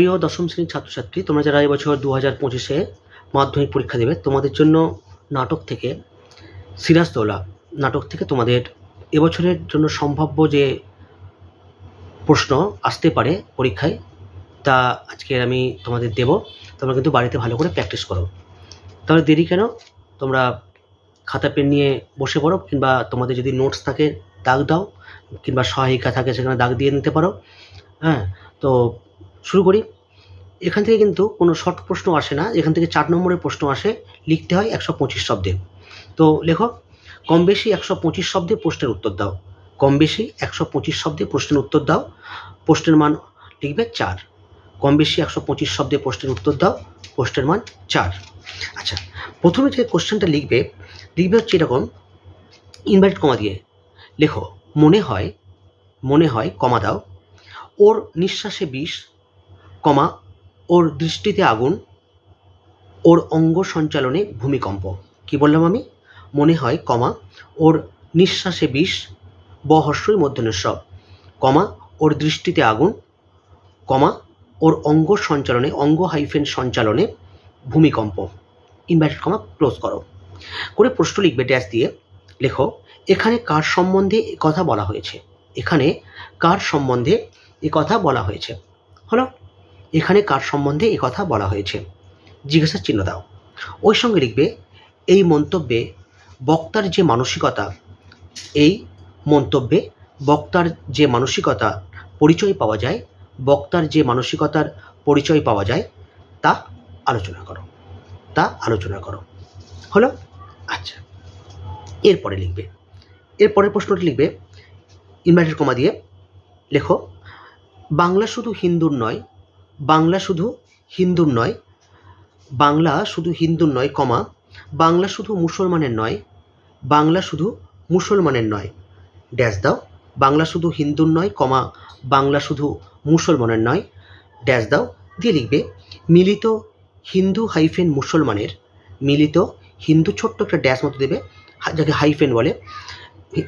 প্রিয় দশম শ্রেণির ছাত্রছাত্রী, তোমরা যারা এবছর দু হাজার পঁচিশে মাধ্যমিক পরীক্ষা দেবে, তোমাদের জন্য নাটক থেকে সিরাজদৌলা নাটক থেকে তোমাদের এবছরের জন্য সম্ভাব্য যে প্রশ্ন আসতে পারে পরীক্ষায়, তা আজকে আমি তোমাদের দেব। তোমরা কিন্তু বাড়িতে ভালো করে প্র্যাকটিস করো। তাহলে দেরি কেন? তোমরা খাতা, পেন নিয়ে বসে পড়ো, কিংবা তোমাদের যদি নোটস থাকে, দাগ দাও, কিংবা সহায়িকা থাকে, সেখানে দাগ দিয়ে নিতে পারো। হ্যাঁ তো শুরু করি। এখান থেকে কিন্তু কোনো শর্ট প্রশ্ন আসে না। এখান থেকে চার নম্বরের প্রশ্ন আসে, লিখতে হয় একশো পঁচিশ শব্দে। তো লেখো, কম বেশি একশো পঁচিশ শব্দে প্রশ্নের উত্তর দাও। কম বেশি একশো পঁচিশ শব্দে প্রশ্নের উত্তর দাও। প্রশ্নের মান লিখবে চার। কম বেশি একশো পঁচিশ শব্দে প্রশ্নের উত্তর দাও। প্রশ্নের মান চার। আচ্ছা প্রথমে যে কোশ্চেনটা লিখবে লিখবে হচ্ছে এরকম ইনভার্টেড কমা দিয়ে। লেখো, মনে হয় মনে হয়, কমা দাও। ওর নিঃশ্বাসে বিষ কমা, ওর দৃষ্টিতে আগুন, ওর অঙ্গ সঞ্চালনে ভূমিকম্প। কি বললাম আমি? মনে হয় কমা, ওর নিঃশ্বাসে বিষ বহস্যই মধ্যনেশ্বর কমা, ওর দৃষ্টিতে আগুন, কমা, ওর অঙ্গ সঞ্চালনে, অঙ্গ হাইফেন সঞ্চালনে ভূমিকম্প। ইনভার্টেড কমা, ক্লোজ করো। করে প্রশ্ন লিখবে ড্যাশ দিয়ে, লেখো, এখানে কার সম্বন্ধে কথা বলা হয়েছে? এখানে কার সম্বন্ধে এ কথা বলা হয়েছে? হলো এখানে কার সম্বন্ধে এ কথা বলা হয়েছে? জিজ্ঞাসার চিহ্ন দাও। ওই সঙ্গে লিখবে, এই মন্তব্যে বক্তার যে মানসিকতা, এই মন্তব্যে বক্তার যে মানসিকতা পরিচয় পাওয়া যায়, বক্তার যে মানসিকতার পরিচয় পাওয়া যায়, তা আলোচনা করো। তা আলোচনা করো। হলো? আচ্ছা। এরপরে লিখবে। এরপরের প্রশ্নটি লিখবে, ইনভার্টেড কমা দিয়ে, লেখো, বাংলা শুধু হিন্দুর নয় বাংলা শুধু হিন্দুর নয়, বাংলা শুধু হিন্দুর নয়, কমা, বাংলা শুধু মুসলমানের নয়, বাংলা শুধু মুসলমানের নয়। ড্যাশ দাও, বাংলা শুধু হিন্দুর নয়, কমা, বাংলা শুধু মুসলমানের নয়। ড্যাশ দাও, দিয়ে লিখবে, মিলিত হিন্দু হাইফেন মুসলমানের, মিলিত হিন্দু ছোট্ট একটা ড্যাশ মতো দেবে যাকে হাইফেন বলে।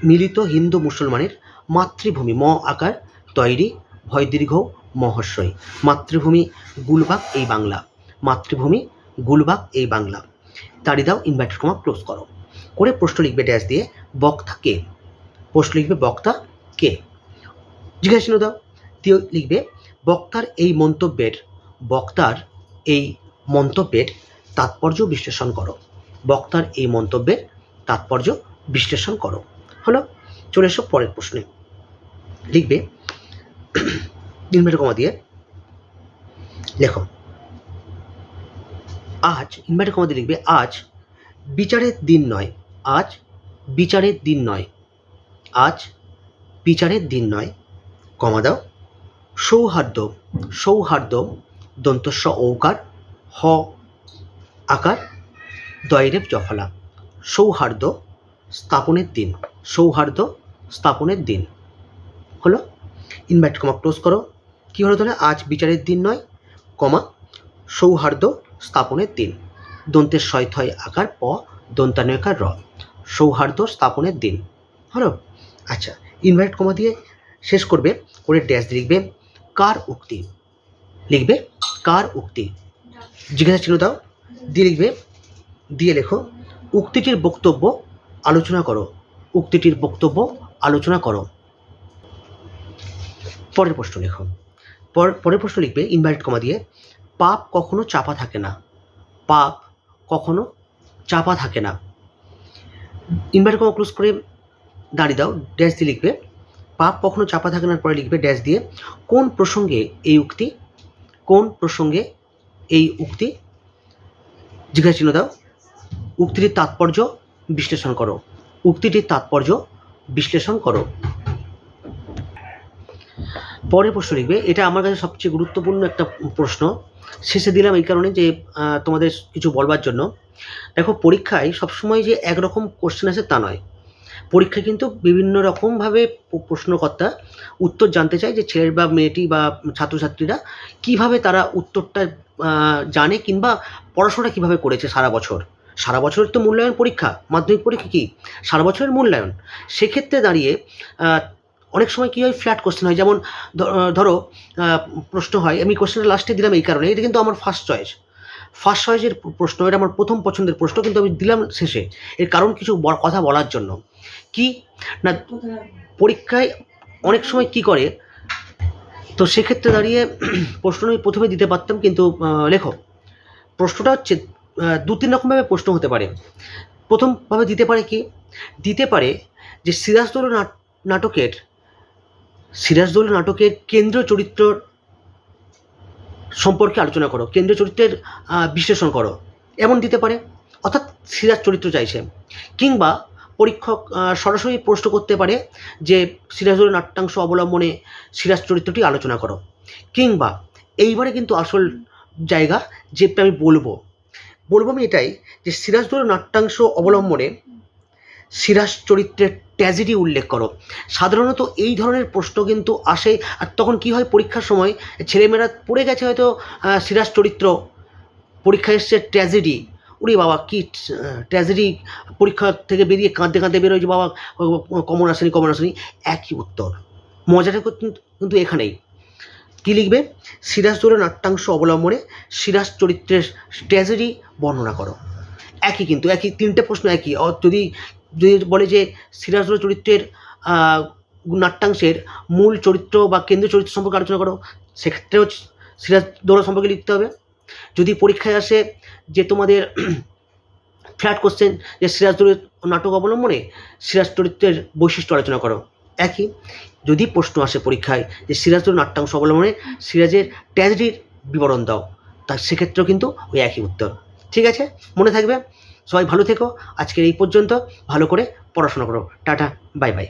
মিলিত হিন্দু মুসলমানের মাতৃভূমি, ম আকার, তৈরি ভয় দীর্ঘ মহস্যই মাতৃভূমি গুলবাগ এই বাংলা। মাতৃভূমি গুলবাগ এই বাংলা। তাড়ি দাও ইনভার্টেড কমা ক্লোজ করো। করে প্রশ্ন লিখবে ড্যাশ দিয়ে, বক্তা কে? প্রশ্ন লিখবে বক্তা কে? জিজ্ঞাসা দাও। দিয়ে লিখবে, বক্তার এই মন্তব্যের, বক্তার এই মন্তব্যের তাৎপর্য বিশ্লেষণ করো। বক্তার এই মন্তব্যের তাৎপর্য বিশ্লেষণ করো। হলো, চলে এসো পরের প্রশ্নে। লিখবে ইনভার্টার কমা দিয়ে। লেখো। আজ ইনভার্টার কমা দিয়ে লিখবে, আজ বিচারের দিন নয়। আজ বিচারের দিন নয়। আজ বিচারের দিন নয়। কমা দাও। সৌহার্দ্য সৌহার্দ্য, দন্তস্ব ঔকার, হ, আকার দয়রেব জফলা। সৌহার্দ্য, স্থাপনের দিন। সৌহার্দ্য, স্থাপনের দিন। হলো? ইনভাইট কমা ক্লোজ করো। কী হলো তাহলে? আজ বিচারের দিন নয় কমা সৌহার্দ্য স্থাপনের দিন। দন্তের শয়থয় আকার, প দন্তানয়কার র। সৌহার্দ্য স্থাপনের দিন। হলো? আচ্ছা ইনভাইট কমা দিয়ে শেষ করবে, করে ড্যাশ লিখবে, কার উক্তি? লিখবে, কার উক্তি? জিজ্ঞাসা চিহ্ন দাও, দিয়ে লিখবে, দিয়ে লেখো, উক্তিটির বক্তব্য আলোচনা করো। উক্তিটির বক্তব্য আলোচনা করো। পরের প্রশ্ন লেখো। পর, পরের প্রশ্ন লিখবে ইনভাইট কমা দিয়ে, পাপ কখনো চাপা থাকে না। পাপ কখনো চাপা থাকে না। ইনভাইট কমা ক্লোজ করে দাঁড়িয়ে দাও ড্যাশ দিয়ে লিখবে, পাপ কখনো চাপা থাকে না, পরে লিখবে ড্যাশ দিয়ে, কোন প্রসঙ্গে এই উক্তি, কোন প্রসঙ্গে এই উক্তি, জিজ্ঞাসা চিহ্ন দাও, উক্তিটির তাৎপর্য বিশ্লেষণ করো। উক্তিটির তাৎপর্য বিশ্লেষণ করো। পরের প্রশ্ন লিখবে। এটা আমার কাছে সবচেয়ে গুরুত্বপূর্ণ একটা প্রশ্ন। শেষে দিলাম এই কারণে যে তোমাদের কিছু বলবার জন্য। দেখো, পরীক্ষায় সবসময় যে একরকম কোশ্চেন আসে তা নয়। পরীক্ষায় কিন্তু বিভিন্ন রকমভাবে প্রশ্নকর্তা উত্তর জানতে চায় যে, ছেলের বা মেয়েটি বা ছাত্রছাত্রীরা কীভাবে তারা উত্তরটা জানে কিংবা পড়াশোনা কীভাবে করেছে সারা বছর। সারা বছরের তো মূল্যায়ন পরীক্ষা। মাধ্যমিক পরীক্ষা কি? সারা বছরের মূল্যায়ন। সেক্ষেত্রে দাঁড়িয়ে অনেক সময় কী হয় ফ্ল্যাট কোশ্চেন হয়। যেমন ধরো প্রশ্ন হয়, আমি কোশ্চেনটা লাস্টে দিলাম এই কারণে, এটা কিন্তু আমার ফার্স্ট চয়েস ফার্স্ট চয়েসের প্রশ্ন, এটা আমার প্রথম পছন্দের প্রশ্ন, কিন্তু আমি দিলাম শেষে। এর কারণ কিছু কথা বলার জন্য। কি? না, পরীক্ষায় অনেক সময় কি করে? তো সেক্ষেত্রে দাঁড়িয়ে প্রশ্ন আমি প্রথমে দিতে পারতাম, কিন্তু লেখো। প্রশ্নটা হচ্ছে দু, তিন রকমভাবে প্রশ্ন হতে পারে। প্রথমভাবে দিতে পারে কি? দিতে পারে যে সিরাজদৌল নাট- নাটকের সিরাজদৌল নাটকের কেন্দ্রীয় চরিত্র সম্পর্কে আলোচনা করো কেন্দ্রীয় চরিত্রের বিশ্লেষণ করো। এমন দিতে পারে, অর্থাৎ সিরাজ চরিত্র চাইছে। কিংবা পরীক্ষক সরাসরি প্রশ্ন করতে পারে যে সিরাজদৌল নাট্যাংশ অবলম্বনে সিরাজ চরিত্রটি আলোচনা করো। কিংবা এইবারে কিন্তু আসল জায়গা যেটা আমি বলব। বলব আমি এটাই যে সিরাজদৌল নাট্যাংশ অবলম্বনে সিরাজ চরিত্রের ট্র্যাজেডি উল্লেখ করো। সাধারণত এই ধরনের প্রশ্ন কিন্তু আসে, আর তখন কি হয় পরীক্ষার সময় ছেলেমেয়েরা পড়ে গেছে হয়তো সিরাজ চরিত্র, পরীক্ষা এসছে ট্র্যাজেডি উরে বাবা, কি ট্র্যাজেডি পরীক্ষা থেকে বেরিয়ে কাঁদতে কাঁদতে বেরোয় যে বাবা কমন আসেনি কমন আসেনি। একই উত্তর। মজাটা কিন্তু- এখানেই। কী লিখবে? সিরাজদৌল নাট্যাংশ অবলম্বনে সিরাজ চরিত্রের ট্র্যাজেডি বর্ণনা করো। একই কিন্তু, একই তিনটে প্রশ্ন একই। যদি যদি বলে যে সিরাজদৌল চরিত্রের নাট্যাংশের মূল চরিত্র বা কেন্দ্রীয় চরিত্র সম্পর্কে আলোচনা করো সেক্ষেত্রেও সিরাজ দৌড়া সম্পর্কে লিখতে হবে। যদি পরীক্ষায় আসে যে তোমাদের ফ্ল্যাট কোশ্চেন যে সিরাজদৌলের নাটক অবলম্বনে সিরাজ চরিত্রের বৈশিষ্ট্য আলোচনা করো। একই, যদি প্রশ্ন আসে পরীক্ষায় যে সিরাজদৌল নাট্যাংশ অবলম্বনে সিরাজের ট্র্যাজেডির বিবরণ দাও, তা সেক্ষেত্রেও কিন্তু ওই একই উত্তর। ঠিক আছে? মনে থাকবে? সবাই ভালো থেকো। আজকের এই পর্যন্ত ভালো করে পড়াশোনা করো। Tata bye bye.